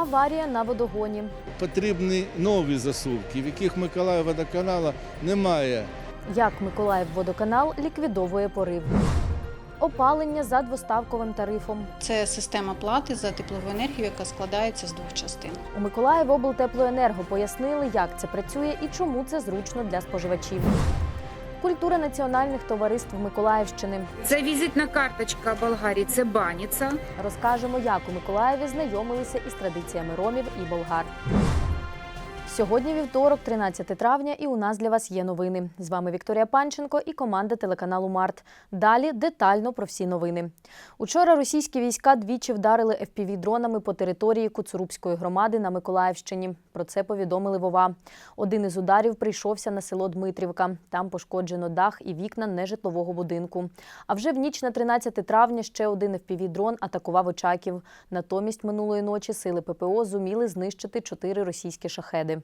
Аварія на водогоні. Потрібні нові засувки, в яких Миколаїв водоканала немає. Як Миколаїв водоканал ліквідовує порив. Опалення за двоставковим тарифом. Це система плати за теплову енергію, яка складається з двох частин. У Миколаїв облтеплоенерго пояснили, як це працює і чому це зручно для споживачів. Культура національних товариств Миколаївщини. Це візитна карточка Болгарії, це баніця. Розкажемо, як у Миколаєві знайомилися із традиціями ромів і болгар. Сьогодні вівторок, 13 травня, і у нас для вас є новини. З вами Вікторія Панченко і команда телеканалу Март. Далі детально про всі новини. Учора російські війська двічі вдарили fpv дронами по території Куцурубської громади на Миколаївщині. Про це повідомили Вова. Один із ударів прийшовся на село Дмитрівка. Там пошкоджено дах і вікна нежитлового будинку. А вже в ніч на 13 травня ще один fpv дрон атакував Очаків. Натомість минулої ночі сили ППО зуміли знищити чотири російські шахеди.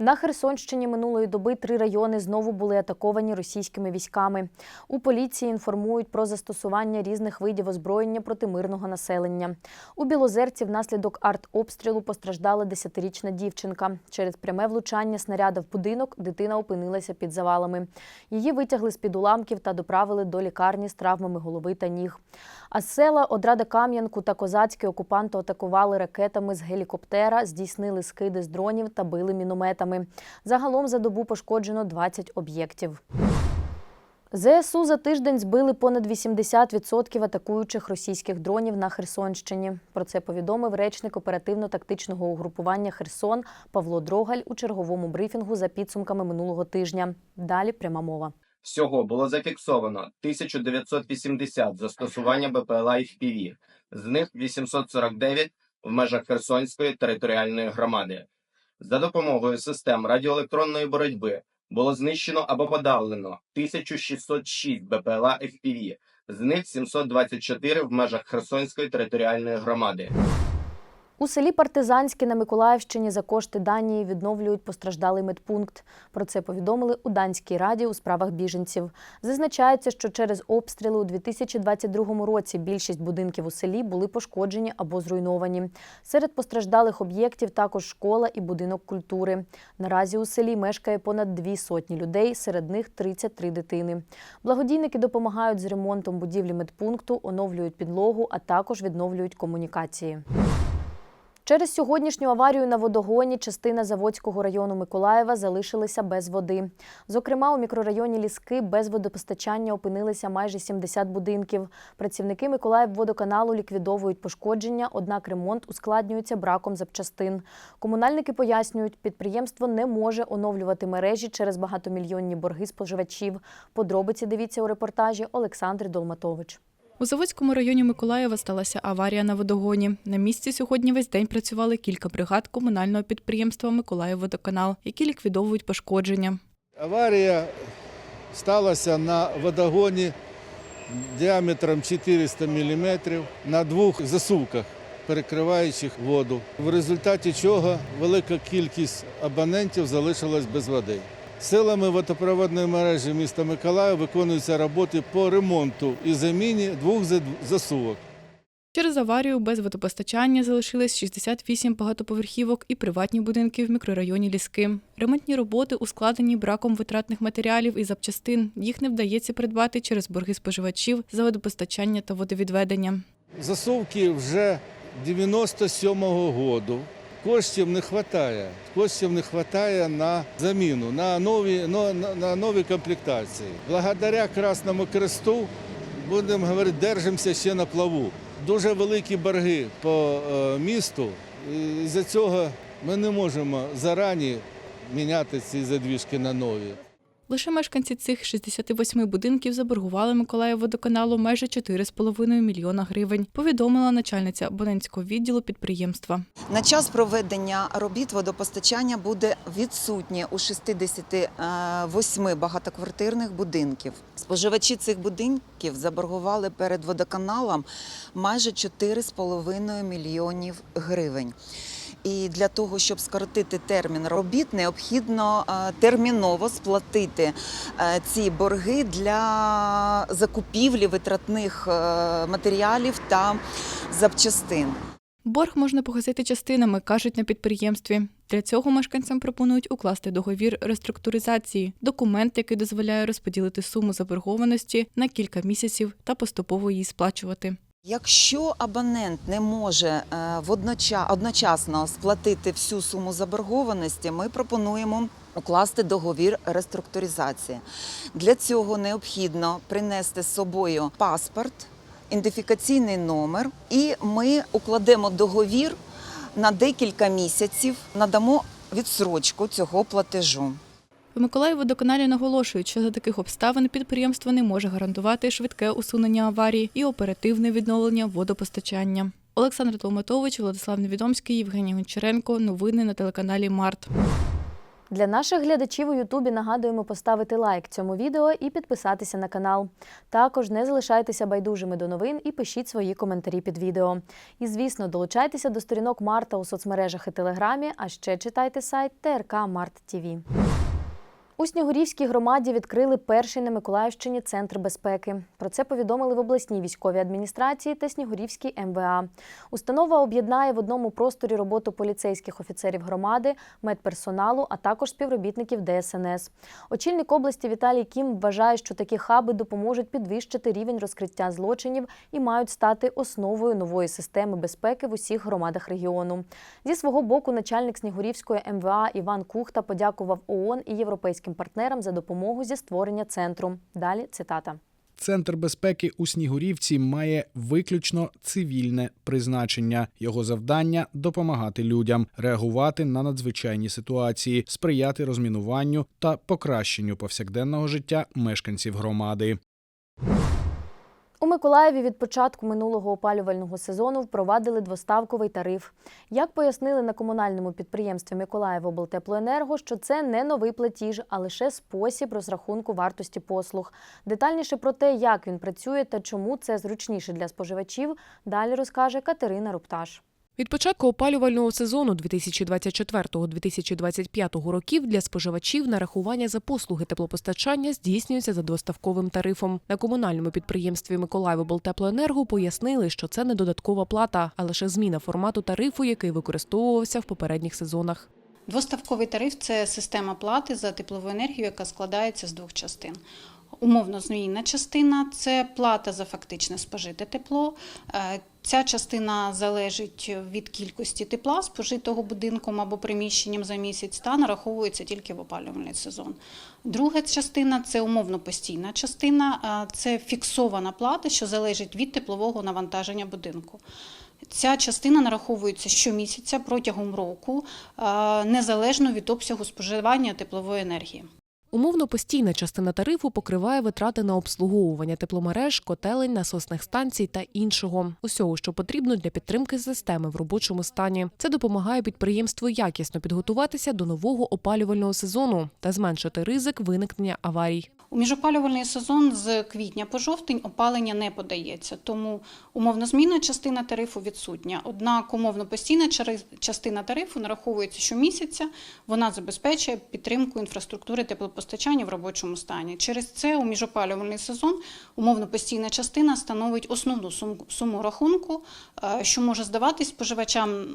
На Херсонщині минулої доби три райони знову були атаковані російськими військами. У поліції інформують про застосування різних видів озброєння проти мирного населення. У Білозерці внаслідок артобстрілу постраждала 10-річна дівчинка. Через пряме влучання снаряда в будинок дитина опинилася під завалами. Її витягли з-під уламків та доправили до лікарні з травмами голови та ніг. А з села Одрада Кам'янку та Козацьке окупанти атакували ракетами з гелікоптера, здійснили скиди з дронів та били мінометами. Загалом за добу пошкоджено 20 об'єктів. ЗСУ за тиждень збили понад 80% атакуючих російських дронів на Херсонщині. Про це повідомив речник оперативно-тактичного угрупування Херсон Павло Дрогаль у черговому брифінгу за підсумками минулого тижня. Далі пряма мова. Всього було зафіксовано 1980 застосування БПЛА і FPV, з них 849 в межах Херсонської територіальної громади. За допомогою систем радіоелектронної боротьби було знищено або подавлено 1606 БПЛА FPV, з них 724 в межах Херсонської територіальної громади. У селі Партизанське на Миколаївщині за кошти Данії відновлюють постраждалий медпункт. Про це повідомили у Данській раді у справах біженців. Зазначається, що через обстріли у 2022 році більшість будинків у селі були пошкоджені або зруйновані. Серед постраждалих об'єктів також школа і будинок культури. Наразі у селі мешкає понад дві сотні людей, серед них 33 дитини. Благодійники допомагають з ремонтом будівлі медпункту, оновлюють підлогу, а також відновлюють комунікації. Через сьогоднішню аварію на водогоні частина Заводського району Миколаєва залишилася без води. Зокрема, у мікрорайоні Ліски без водопостачання опинилися майже 70 будинків. Працівники Миколаївводоканалу ліквідовують пошкодження, однак ремонт ускладнюється браком запчастин. Комунальники пояснюють, підприємство не може оновлювати мережі через багатомільйонні борги споживачів. Подробиці дивіться у репортажі Олександри Долматович. У Заводському районі Миколаєва сталася аварія на водогоні. На місці сьогодні весь день працювали кілька бригад комунального підприємства Миколаївводоканал, які ліквідовують пошкодження. Аварія сталася на водогоні діаметром 400 мм на двох засувках, перекриваючих воду. В результаті чого велика кількість абонентів залишилась без води. Силами водопроводної мережі міста Миколаїв виконуються роботи по ремонту і заміні двох засувок. Через аварію без водопостачання залишились 68 багатоповерхівок і приватні будинки в мікрорайоні Ліски. Ремонтні роботи ускладнені браком витратних матеріалів і запчастин. Їх не вдається придбати через борги споживачів за водопостачання та водовідведення. Засувки вже 97-го року. Коштів не вистачає. Коштів не вистачає на заміну, на нові, на, нові комплектації. Благодаря Красному Кресту, будемо говорити, держимося ще на плаву. Дуже великі борги по е, місту. І за цього ми не можемо зарані міняти ці задвіжки на нові. Лише мешканці цих 68 будинків заборгували Миколаївводоканалу майже 4,5 мільйона гривень, повідомила начальниця абонентського відділу підприємства. На час проведення робіт водопостачання буде відсутнє у 68 багатоквартирних будинків. Споживачі цих будинків заборгували перед водоканалом майже 4,5 мільйонів гривень. І для того, щоб скоротити термін робіт, необхідно е, терміново сплатити е, ці борги для закупівлі витратних е, матеріалів та запчастин. Борг можна погасити частинами, кажуть на підприємстві. Для цього мешканцям пропонують укласти договір реструктуризації, документ, який дозволяє розподілити суму заборгованості на кілька місяців та поступово її сплачувати. Якщо абонент не може е, одночасно сплатити всю суму заборгованості, ми пропонуємо укласти договір реструктуризації. Для цього необхідно принести з собою паспорт, ідентифікаційний номер, і ми укладемо договір на декілька місяців, надамо відсрочку цього платежу. В Миколаївводоканалі наголошують, що за таких обставин підприємство не може гарантувати швидке усунення аварії і оперативне відновлення водопостачання. Олександр Толматович, Владислав Невідомський, Євгеній Гончаренко. Новини на телеканалі Март. Для наших глядачів у Ютубі нагадуємо поставити лайк цьому відео і підписатися на канал. Також не залишайтеся байдужими до новин і пишіть свої коментарі під відео. І, звісно, долучайтеся до сторінок Марта у соцмережах і Телеграмі, а ще читайте сайт ТРК Март ТІВІ. У Снігурівській громаді відкрили перший на Миколаївщині центр безпеки. Про це повідомили в обласній військовій адміністрації та Снігурівській МВА. Установа об'єднає в одному просторі роботу поліцейських офіцерів громади, медперсоналу, а також співробітників ДСНС. Очільник області Віталій Кім вважає, що такі хаби допоможуть підвищити рівень розкриття злочинів і мають стати основою нової системи безпеки в усіх громадах регіону. Зі свого боку, начальник Снігурівської МВА Іван Кухта подякував ООН і європейським партнерам за допомогу зі створення центру. Далі цитата. Центр безпеки у Снігурівці має виключно цивільне призначення. Його завдання допомагати людям, реагувати на надзвичайні ситуації, сприяти розмінуванню та покращенню повсякденного життя мешканців громади. У Миколаєві від початку минулого опалювального сезону впровадили двоставковий тариф. Як пояснили на комунальному підприємстві Миколаївоблтеплоенерго, що це не новий платіж, а лише спосіб розрахунку вартості послуг. Детальніше про те, як він працює та чому це зручніше для споживачів, далі розкаже Катерина Рупташ. Від початку опалювального сезону 2024-2025 років для споживачів нарахування за послуги теплопостачання здійснюється за двоставковим тарифом. На комунальному підприємстві Миколаївоблтеплоенерго пояснили, що це не додаткова плата, а лише зміна формату тарифу, який використовувався в попередніх сезонах. Двоставковий тариф це система плати за теплову енергію, яка складається з двох частин. Умовно змінна частина це плата за фактичне спожите тепло. Ця частина залежить від кількості тепла, спожитого будинком або приміщенням за місяць, та нараховується тільки в опалювальний сезон. Друга частина це умовно постійна частина, це фіксована плата, що залежить від теплового навантаження будинку. Ця частина нараховується щомісяця протягом року, незалежно від обсягу споживання теплової енергії. Умовно постійна частина тарифу покриває витрати на обслуговування тепломереж, котелень, насосних станцій та іншого усього, що потрібно для підтримки системи в робочому стані. Це допомагає підприємству якісно підготуватися до нового опалювального сезону та зменшити ризик виникнення аварій. У міжопалювальний сезон з квітня по жовтень опалення не подається, тому умовно змінна частина тарифу відсутня. Однак умовно постійна частина тарифу нараховується щомісяця. Вона забезпечує підтримку інфраструктури теплопостачання в робочому стані. Через це у міжопалювальний сезон умовно постійна частина становить основну суму, рахунку, е, що може здаватись споживачам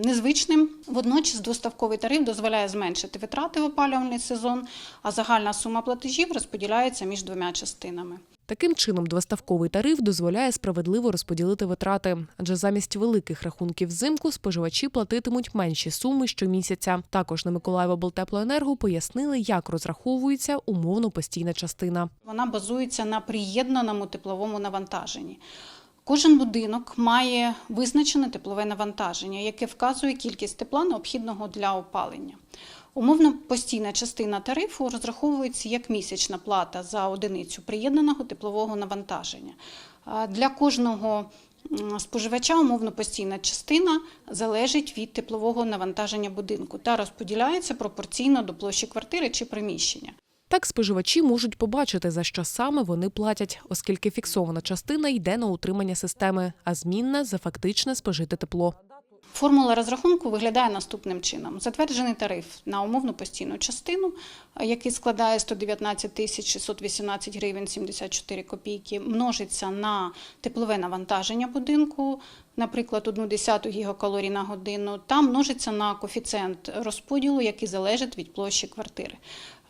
незвичним. Водночас двоставковий тариф дозволяє зменшити витрати в опалювальний сезон, а загальна сума платежів розподіляється між двома частинами. Таким чином, двоставковий тариф дозволяє справедливо розподілити витрати, адже замість великих рахунків взимку споживачі платитимуть менші суми щомісяця. Також на Миколаївоблтеплоенерго пояснили, як розраховується умовно постійна частина. Вона базується на приєднаному тепловому навантаженні. Кожен будинок має визначене теплове навантаження, яке вказує кількість тепла, необхідного для опалення. Умовно постійна частина тарифу розраховується як місячна плата за одиницю приєднаного теплового навантаження. Для кожного споживача умовно постійна частина залежить від теплового навантаження будинку та розподіляється пропорційно до площі квартири чи приміщення. Так споживачі можуть побачити, за що саме вони платять, оскільки фіксована частина йде на утримання системи, а змінна за фактичне спожите тепло. Формула розрахунку виглядає наступним чином: затверджений тариф на умовну постійну частину, який складає 119 тисяч 618 гривень 74 копійки, множиться на теплове навантаження будинку наприклад, 1 десяту гігакалорій на годину, та множиться на коефіцієнт розподілу, який залежить від площі квартири.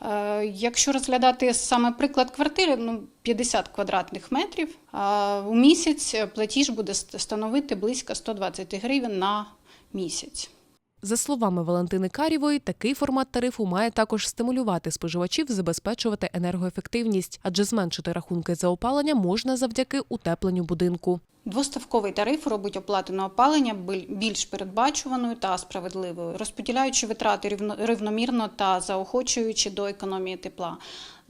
Е, Якщо розглядати саме приклад квартири, ну 50 квадратних метрів, у місяць платіж буде становити близько 120 гривень на місяць. За словами Валентини Карєвої, такий формат тарифу має також стимулювати споживачів забезпечувати енергоефективність, адже зменшити рахунки за опалення можна завдяки утепленню будинку. Двоставковий тариф робить оплату на опалення більш передбачуваною та справедливою, розподіляючи витрати рівно- рівномірно та заохочуючи до економії тепла.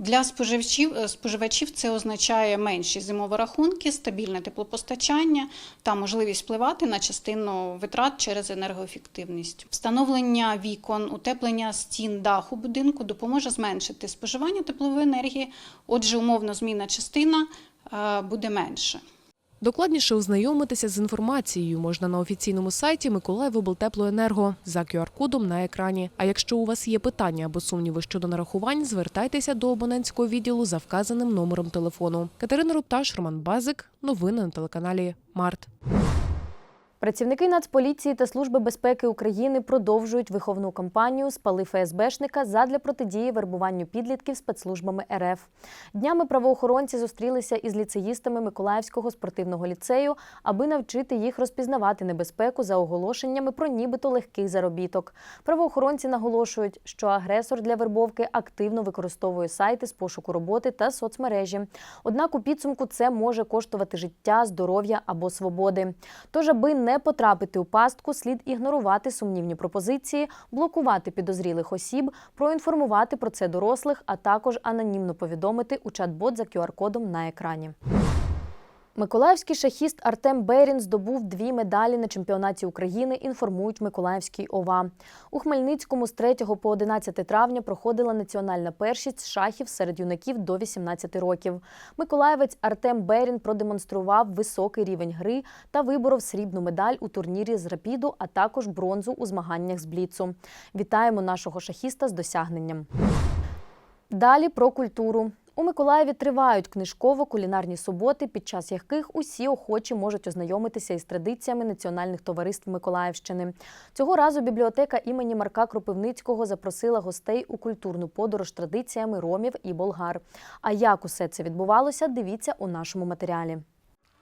Для споживачів, е, споживачів це означає менші зимові рахунки, стабільне теплопостачання та можливість впливати на частину витрат через енергоефективність. Встановлення вікон, утеплення стін даху будинку допоможе зменшити споживання теплової енергії, отже, умовно змінна частина е, буде менше. Докладніше ознайомитися з інформацією можна на офіційному сайті Миколаївоблтеплоенерго за QR-кодом на екрані. А якщо у вас є питання або сумніви щодо нарахувань, звертайтеся до абонентського відділу за вказаним номером телефону. Катерина Рупташ, Роман Базик. Новини на телеканалі Март. Працівники Нацполіції та Служби безпеки України продовжують виховну кампанію Спали ФСБшника задля протидії вербуванню підлітків спецслужбами РФ. Днями правоохоронці зустрілися із ліцеїстами Миколаївського спортивного ліцею, аби навчити їх розпізнавати небезпеку за оголошеннями про нібито легкий заробіток. Правоохоронці наголошують, що агресор для вербовки активно використовує сайти з пошуку роботи та соцмережі. Однак у підсумку це може коштувати життя, здоров'я або свободи. Тож, аби не потрапити у пастку, слід ігнорувати сумнівні пропозиції, блокувати підозрілих осіб, проінформувати про це дорослих, а також анонімно повідомити у чат-бот за QR-кодом на екрані. Миколаївський шахіст Артем Берін здобув дві медалі на чемпіонаті України, інформують Миколаївський ОВА. У Хмельницькому з 3 по 11 травня проходила національна першість шахів серед юнаків до 18 років. Миколаївець Артем Берін продемонстрував високий рівень гри та виборов срібну медаль у турнірі з рапіду, а також бронзу у змаганнях з бліцу. Вітаємо нашого шахіста з досягненням. Далі про культуру. У Миколаєві тривають книжково-кулінарні суботи, під час яких усі охочі можуть ознайомитися із традиціями національних товариств Миколаївщини. Цього разу бібліотека імені Марка Кропивницького запросила гостей у культурну подорож традиціями ромів і болгар. А як усе це відбувалося, дивіться у нашому матеріалі.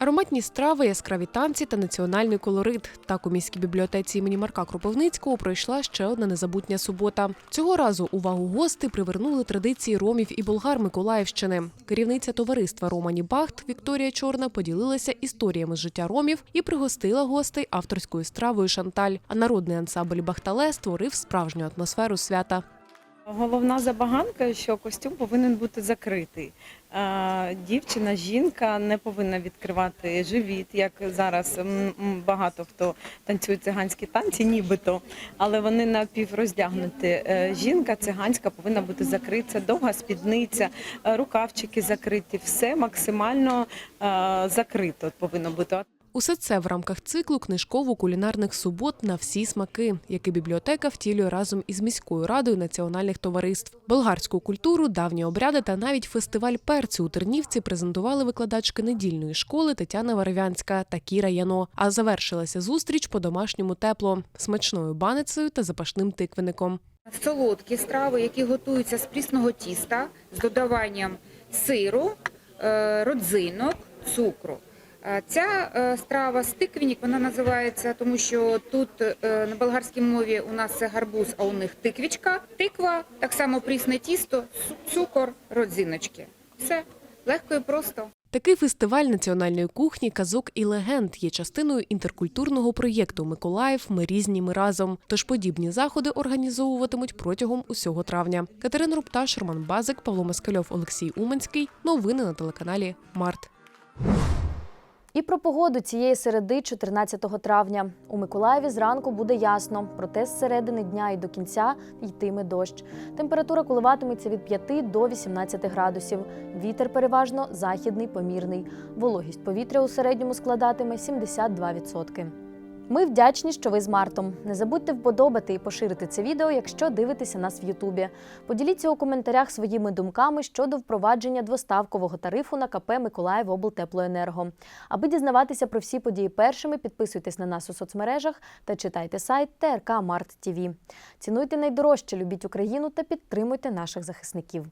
Ароматні страви, яскраві танці та національний колорит. Так у міській бібліотеці імені Марка Кропивницького пройшла ще одна незабутня субота. Цього разу увагу гостей привернули традиції ромів і болгар Миколаївщини. Керівниця товариства Романі Бахт Вікторія Чорна поділилася історіями з життя ромів і пригостила гостей авторською стравою Шанталь. А народний ансамбль Бахтале створив справжню атмосферу свята. Головна забаганка, що костюм повинен бути закритий. Дівчина, жінка не повинна відкривати живіт, як зараз багато хто танцює циганські танці, нібито, але вони напівроздягнуті. Е, Жінка циганська повинна бути закрита, довга спідниця, рукавчики закриті, все максимально закрито повинно бути. Усе це в рамках циклу книжково-кулінарних субот на всі смаки, який бібліотека втілює разом із міською радою національних товариств. Болгарську культуру, давні обряди та навіть фестиваль перцю у Тернівці презентували викладачки недільної школи Тетяна Варвянська та Кіра Яно. А завершилася зустріч по домашньому тепло, смачною баницею та запашним тиквенником. Солодкі страви, які готуються з прісного тіста з додаванням сиру, е, родзинок, цукру. Е, Ця е, страва стиквінік, вона називається, тому що тут е, на болгарській мові у нас це гарбуз, а у них тиквічка, тиква, так само прісне тісто, цукор, родзиночки. Все легко і просто. Такий фестиваль національної кухні, казок і легенд є частиною інтеркультурного проєкту Миколаїв. Ми різні ми разом. Тож подібні заходи організовуватимуть протягом усього травня. Катерина Рупташ, Роман Базик, Павло Москальов, Олексій Уменський. Новини на телеканалі Март. І про погоду цієї середи, 14 травня. У Миколаєві зранку буде ясно, проте з середини дня і до кінця йтиме дощ. Температура коливатиметься від 5 до 18 градусів. Вітер переважно західний помірний. Вологість повітря у середньому складатиме 72%. Ми вдячні, що ви з Мартом. Не забудьте вподобати і поширити це відео, якщо дивитеся нас в Ютубі. Поділіться у коментарях своїми думками щодо впровадження двоставкового тарифу на КП Миколаїв облтеплоенерго. Аби дізнаватися про всі події першими, підписуйтесь на нас у соцмережах та читайте сайт ТРК Март. Цінуйте найдорожче, любіть Україну та підтримуйте наших захисників.